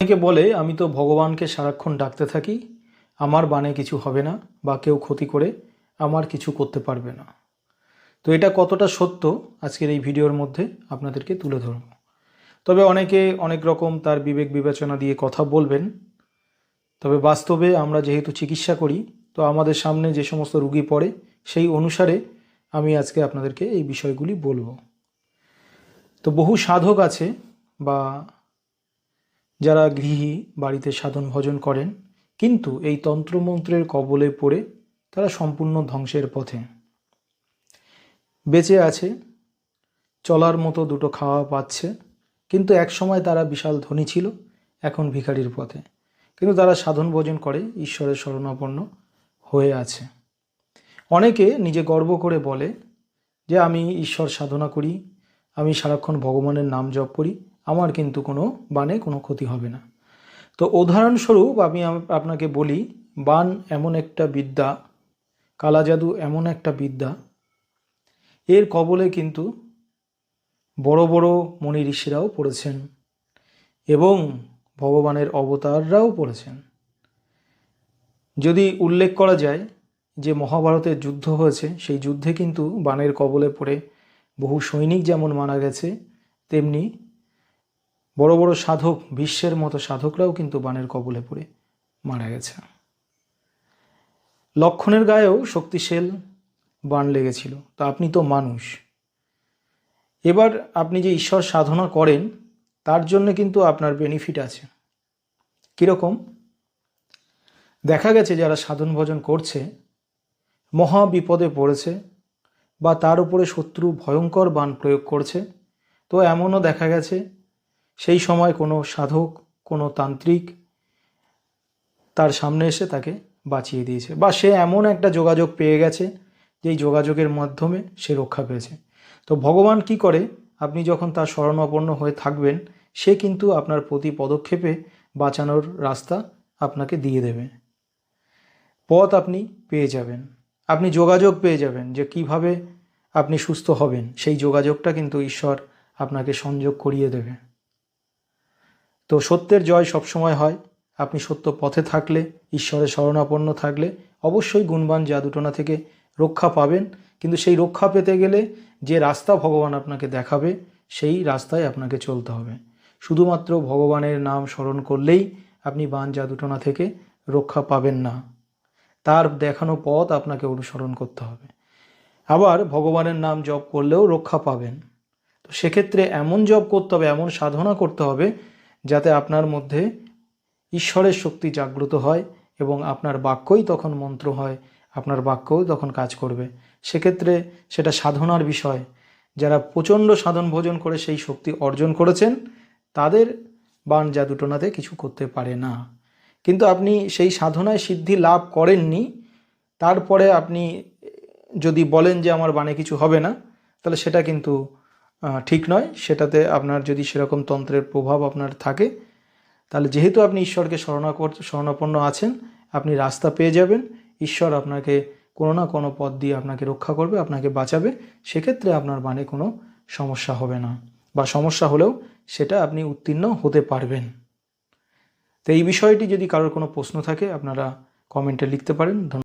অনেকে বলে, আমি তো ভগবানকে সারাক্ষণ ডাকতে থাকি, আমার বানে কিছু হবে না বা কেউ ক্ষতি করে আমার কিছু করতে পারবে না। তো এটা কতটা সত্য? আজকের এই ভিডিওর মধ্যে আপনাদেরকে তুলে ধরব। তবে অনেকে অনেক রকম তার বিবেক বিবেচনা দিয়ে কথা বলবেন। তবে বাস্তবে আমরা যেহেতু চিকিৎসা করি, তো আমাদের সামনে যে সমস্ত রুগী পড়ে, সেই অনুসারে আমি আজকে আপনাদেরকে এই বিষয়গুলি বলব। তো বহু সাধক আছে বা যারা গৃহী বাড়িতে সাধন ভজন করেন, কিন্তু এই তন্ত্রমন্ত্রের কবলে পড়ে তারা সম্পূর্ণ ধ্বংসের পথে। বেঁচে আছে, চলার মতো দুটো খাওয়া পাচ্ছে, কিন্তু এক সময় তারা বিশাল ধনী ছিল, এখন ভিখারির পথে। কিন্তু তারা সাধন ভোজন করে, ঈশ্বরের শরণাপন্ন হয়ে আছে। অনেকে নিজে গর্ব করে বলে যে, আমি ঈশ্বর সাধনা করি, আমি সারাক্ষণ ভগবানের নাম জপ করি আমার কিন্তু কোনো বানে কোনো ক্ষতি হবে না। তো উদাহরণস্বরূপ আমি আপনাকে বলি, বান এমন একটা বিদ্যা, কালা জাদু এমন একটা বিদ্যা, এর কবলে কিন্তু বড় বড় মনি ঋষিরাও পড়েছেন এবং ভগবানের অবতাররাও পড়েছেন। যদি উল্লেখ করা যায় যে মহাভারতের যুদ্ধ হয়েছে, সেই যুদ্ধে কিন্তু বানের কবলে পড়ে বহু সৈনিক যেমন মারা গেছে, তেমনি বড় বড় সাধক, বিশ্বের মতো সাধকরাও কিন্তু বানের কবলে পড়ে মারা গেছে। লক্ষণের গায়েও শক্তিশাল বান লেগেছিল, তো আপনি তো মানুষ। এবার আপনি যে ঈশ্বর সাধনা করেন, তার জন্য কিন্তু আপনার বেনিফিট আছে। কীরকম? দেখা গেছে যারা সাধন ভজন করছে, মহা বিপদে পড়েছে বা তার উপরে শত্রু ভয়ঙ্কর বান প্রয়োগ করছে, তো এমনও দেখা গেছে সেই সময় কোনো সাধক, কোনো তান্ত্রিক তার সামনে এসে তাকে বাঁচিয়ে দিয়েছে বা সে এমন একটা যোগাযোগ পেয়ে গেছে যেই যোগাযোগের মাধ্যমে সে রক্ষা পেয়েছে। তো ভগবান কি করে? আপনি যখন তার শরণাপন্ন হয়ে থাকবেন, সে কিন্তু আপনার প্রতি পদক্ষেপে বাঁচানোর রাস্তা আপনাকে দিয়ে দেবে। পথ আপনি পেয়ে যাবেন। আপনি যোগাযোগ পেয়ে যাবেন যে কীভাবে আপনি সুস্থ হবেন। সেই যোগাযোগটা কিন্তু ঈশ্বর আপনাকে সংযোগ করিয়ে দেবে। তো সত্যের জয় সবসময় হয়। আপনি সত্য পথে থাকলে, ঈশ্বরের শরণাপন্ন থাকলে অবশ্যই গুণবান জাদুটোনা থেকে রক্ষা পাবেন। কিন্তু সেই রক্ষা পেতে গেলে যে রাস্তা ভগবান আপনাকে দেখাবে, সেই রাস্তায় আপনাকে চলতে হবে। শুধুমাত্র ভগবানের নাম স্মরণ করলেই আপনি বান জাদুটোনা থেকে রক্ষা পাবেন না। তার দেখানো পথ আপনাকে অনুসরণ করতে হবে। আবার ভগবানের নাম জপ করলেও রক্ষা পাবেন। তো সেক্ষেত্রে এমন জপ করতে হবে, এমন সাধনা করতে হবে যাতে আপনার মধ্যে ঈশ্বরের শক্তি জাগ্রত হয় এবং আপনার বাক্যই তখন মন্ত্র হয়, আপনার বাক্যও তখন কাজ করবে। সেক্ষেত্রে সেটা সাধনার বিষয়। যারা প্রচণ্ড সাধন ভোজন করে সেই শক্তি অর্জন করেছেন, তাদের বান জাদুটোনাতে কিছু করতে পারে না। কিন্তু আপনি সেই সাধনায় সিদ্ধি লাভ করেননি, তারপরে আপনি যদি বলেন যে আমার বানে কিছু হবে না, তাহলে সেটা কিন্তু ঠিক নয়। সেটাতে আপনার যদি সেরকম তন্ত্রের প্রভাব আপনার থাকে, তাহলে যেহেতু আপনি ঈশ্বরকে শরণাকর শরণাপন্ন আছেন, আপনি রাস্তা পেয়ে যাবেন। ঈশ্বর আপনাকে কোনো না কোনো পথ দিয়ে আপনাকে রক্ষা করবে, আপনাকে বাঁচাবে। সেক্ষেত্রে আপনার মানে কোনো সমস্যা হবে না। বা সমস্যা হলেও সেটা আপনি উত্তীর্ণ হতে পারবেন। তো এই বিষয়টি যদি কারোর কোনো প্রশ্ন থাকে, আপনারা কমেন্টে লিখতে পারেন।